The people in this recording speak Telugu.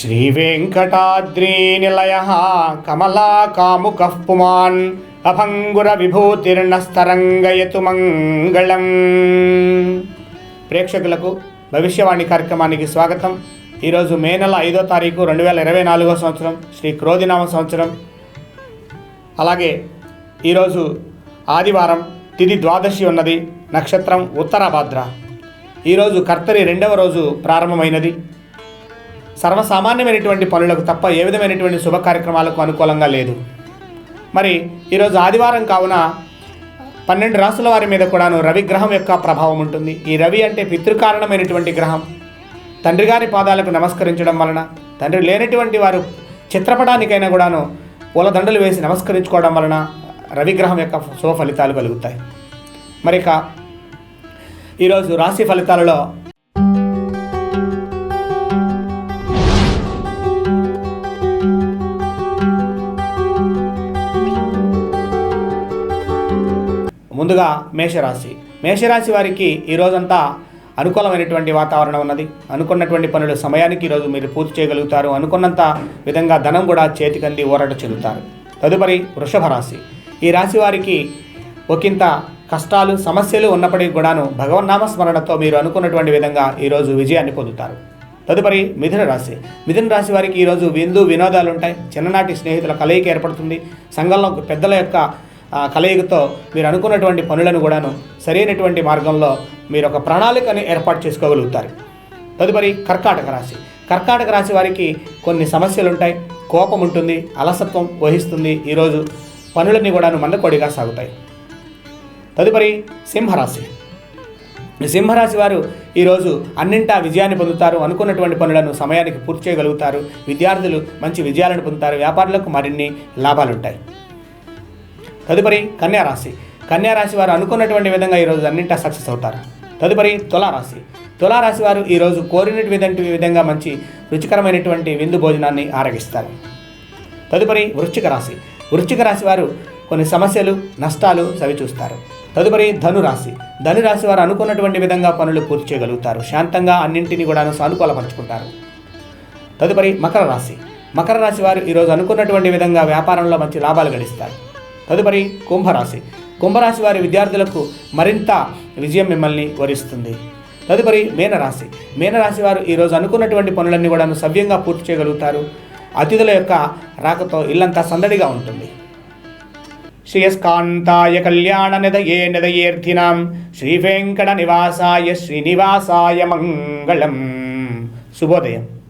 శ్రీవేంకటాద్రీనిలయ కమలాకాముకః పుమాన్ అభంగుర విభూతిర్ణస్తరంగయతు మంగళం ప్రేక్షకులకు భవిష్యవాణి కార్యక్రమానికి స్వాగతం. ఈరోజు మే నెల ఐదో తారీఖు రెండు వేల ఇరవై నాలుగో సంవత్సరం శ్రీ క్రోధినామ సంవత్సరం. అలాగే ఈరోజు ఆదివారం తిది ద్వాదశి ఉన్నది నక్షత్రం ఉత్తరాభాద్ర. ఈరోజు కర్తరి రెండవ రోజు ప్రారంభమైనది. సర్వసామాన్యమైనటువంటి పనులకు తప్ప ఏ విధమైనటువంటి శుభ కార్యక్రమాలకు అనుకూలంగా లేదు. మరి ఈరోజు ఆదివారం కావున పన్నెండు రాసుల వారి మీద కూడాను రవి గ్రహం యొక్క ప్రభావం ఉంటుంది. ఈ రవి అంటే పితృకారణమైనటువంటి గ్రహం. తండ్రి గారి పాదాలకు నమస్కరించడం వలన తండ్రి లేనటువంటి వారు చిత్రపటానికైనా కూడాను పూలదండలు వేసి నమస్కరించుకోవడం వలన రవిగ్రహం యొక్క శుభ ఫలితాలు కలుగుతాయి. మరిక ఈరోజు రాశి ఫలితాలలో ముందుగా మేషరాశి. మేషరాశి వారికి ఈ రోజంతా అనుకూలమైనటువంటి వాతావరణం ఉన్నది. అనుకున్నటువంటి పనులు సమయానికి ఈరోజు మీరు పూర్తి చేయగలుగుతారు. అనుకున్నంత విధంగా ధనం కూడా చేతికంది ఊరట చెందుతారు. తదుపరి వృషభ రాశి ఈ రాశి వారికి ఒకంత కష్టాలు సమస్యలు ఉన్నప్పటికీ కూడాను భగవన్నామ స్మరణతో మీరు అనుకున్నటువంటి విధంగా ఈరోజు విజయాన్ని పొందుతారు. తదుపరి మిథున రాశి. మిథున రాశి వారికి ఈరోజు విందు వినోదాలు ఉంటాయి. చిన్ననాటి స్నేహితుల కలయిక ఏర్పడుతుంది. సంఘంలో పెద్దల యొక్క ఆ, కలయికతో మీరు అనుకున్నటువంటి పనులను కూడాను సరైనటువంటి మార్గంలో మీరు ఒక ప్రణాళికని ఏర్పాటు చేసుకోగలుగుతారు. తదుపరి కర్కాటక రాశి. కర్కాటక రాశి వారికి కొన్ని సమస్యలు ఉంటాయి కోపం ఉంటుంది అలసత్వం వహిస్తుంది. ఈరోజు పనులన్నీ కూడాను మందకొడిగా సాగుతాయి. తదుపరి సింహరాశి. సింహరాశి వారు ఈరోజు అన్నింటా విజయాన్ని పొందుతారు. అనుకున్నటువంటి పనులను సమయానికి పూర్తి చేయగలుగుతారు. విద్యార్థులు మంచి విజయాలను పొందుతారు. వ్యాపారులకు మరిన్ని లాభాలుంటాయి. తదుపరి కన్యారాశి. కన్యారాశి వారు అనుకున్నటువంటి విధంగా ఈరోజు అన్నింటా సక్సెస్ అవుతారు. తదుపరి తులారాశి. తులారాశి వారు ఈరోజు కోరినటువంటి విధంగా మంచి రుచికరమైనటువంటి విందు భోజనాన్ని ఆరగిస్తారు. తదుపరి వృశ్చిక రాశి. వృశ్చిక రాశి వారు కొన్ని సమస్యలు నష్టాలు సవిచూస్తారు తదుపరి ధనురాశి. ధనురాశి వారు అనుకున్నటువంటి విధంగా పనులు పూర్తి చేయగలుగుతారు. శాంతంగా అన్నింటినీ కూడా సానుకూలపరుచుకుంటారు. తదుపరి మకర రాశి. మకర రాశి వారు ఈరోజు అనుకున్నటువంటి విధంగా వ్యాపారంలో మంచి లాభాలు గడిస్తారు. తదుపరి కుంభరాశి. కుంభరాశి వారి విద్యార్థులకు మరింత విజయం మిమ్మల్ని వరిస్తుంది. తదుపరి మీనరాశి. మీనరాశి వారు ఈరోజు అనుకున్నటువంటి పనులన్నీ కూడా సవ్యంగా పూర్తి చేయగలుగుతారు. అతిథుల యొక్క రాకతో ఇల్లంతా సందడిగా ఉంటుంది. శ్రేయస్కాంతాయ కళ్యాణ నిదయే నిదయేర్థినాం శ్రీ వెంకట నివాసాయ శ్రీనివాసాయ మంగళం. శుభోదయం.